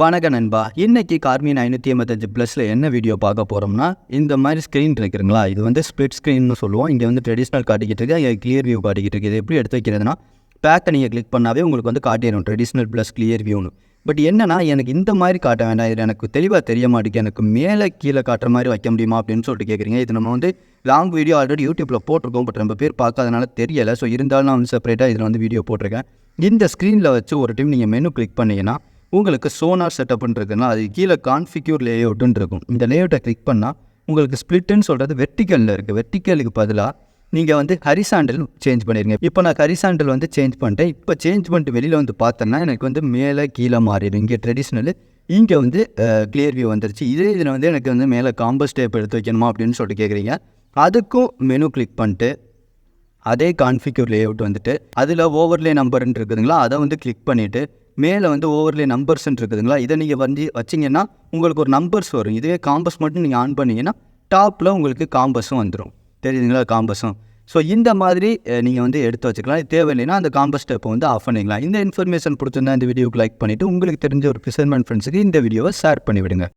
வணக்க நண்பா. இன்னைக்கு கார்மின் ஐநூற்றி ஐம்பத்தஞ்சு ப்ளஸில் என்ன வீடியோ பார்க்க போகிறோம்னா இந்த மாதிரி ஸ்க்ரீன் இருக்குங்களா? இது வந்து ஸ்ப்ளிட் ஸ்க்ரீன்னு சொல்லுவோம். இங்கே வந்து ட்ரெடிஷ்னல் காட்டிக்கிட்டு இருக்கு. இங்கே கிளியர் வியூ காட்டிக்கிட்டு இருக்குது இது எப்படி எடுத்து வைக்கிறதுனா பேக்கை நீங்கள் கிளிக் பண்ணாவே உங்களுக்கு வந்து காட்டிடும் ட்ரெடிஷ்னல் ப்ளஸ் கிளியர் வியூன்னு பட் என்னன்னா எனக்கு இந்த மாதிரி காட்ட வேண்டாம். இது எனக்கு தெளிவாக தெரிய மாட்டேங்குது. எனக்கு மேலே கீழே காட்டுற மாதிரி வைக்க முடியுமா அப்படின்னு சொல்லிட்டு கேட்குறீங்க இது நம்ம வந்து லாங் வீடியோ ஆல்ரெடி யூடியூப்பில் போட்டிருக்கோம். பட் ரொம்ப பேர் பார்க்காதனால தெரியலை. ஸோ இருந்தாலும் நான் வந்து செப்பரேட்டாக இதில் வந்து வீடியோ போட்டிருக்கேன். இந்த ஸ்க்ரீனில் வச்சு ஒரு டைம் நீங்கள் மெனு கிளிக் பண்ணீங்கன்னா உங்களுக்கு சோனார் செட்டப்னு இருக்குன்னா அது கீழே கான்ஃபிக்யூர் லேஅவுட்டுன்னு இருக்கும் இந்த லேஅவுட்டை கிளிக் பண்ணால் உங்களுக்கு ஸ்ப்ளிட்டுன்னு சொல்கிறது வெர்டிக்கலில் இருக்குது வெர்டிக்கலுக்கு பதிலாக நீங்கள் வந்து ஹரிசாண்டல் சேஞ்ச் பண்ணிடுங்க இப்போ நான் ஹரிசாண்டல் வந்து சேஞ்ச் பண்ணிட்டேன். இப்போ சேஞ்ச் பண்ணிட்டு வெளியில் வந்து பார்த்தேன்னா எனக்கு வந்து மேலே கீழே மாறிடும். இங்கே ட்ரெடிஷ்னலு இங்கே வந்து கிளியர் வியூ வந்துருச்சு. இதே இதில் வந்து எனக்கு வந்து மேலே காம்பஸ் டேப் எடுத்து வைக்கணுமா அப்படின்னு சொல்லிட்டு கேட்குறீங்க. அதுக்கும் மெனு கிளிக் பண்ணிட்டு அதே கான்ஃபிகூர் லேஅவுட் வந்துட்டு அதில் ஓவர்லே நம்பர்னு இருக்குதுங்களா அதை வந்து கிளிக் பண்ணிவிட்டு மேலே வந்து ஓவர்லே நம்பர்ஸ்ன்னு இருக்குதுங்களா? இதை நீங்கள் வந்து வச்சிங்கன்னா உங்களுக்கு ஒரு நம்பர்ஸ் வரும். இதுவே காம்பஸ் மட்டும் நீங்கள் ஆன் பண்ணிங்கன்னா டாப்பில் உங்களுக்கு காம்பஸும் வந்துடும் தெரியுதுங்களா? காம்பஸும் ஸோ இந்த மாதிரி நீங்கள் வந்து எடுத்து வச்சுக்கலாம். தேவையில்லைன்னா அந்த காம்பஸ் ஸ்டெப்பை வந்து ஆஃப் பண்ணிக்கலாம். இந்த இன்ஃபர்மேஷன் பிடிச்சிருந்தா இந்த வீடியோக்கு லைக் பண்ணிவிட்டு உங்களுக்கு தெரிஞ்ச ஒரு ஃபிஷர்மேன் ஃப்ரெண்ட்ஸுக்கு இந்த வீடியோவை ஷேர் பண்ணிவிடுங்க.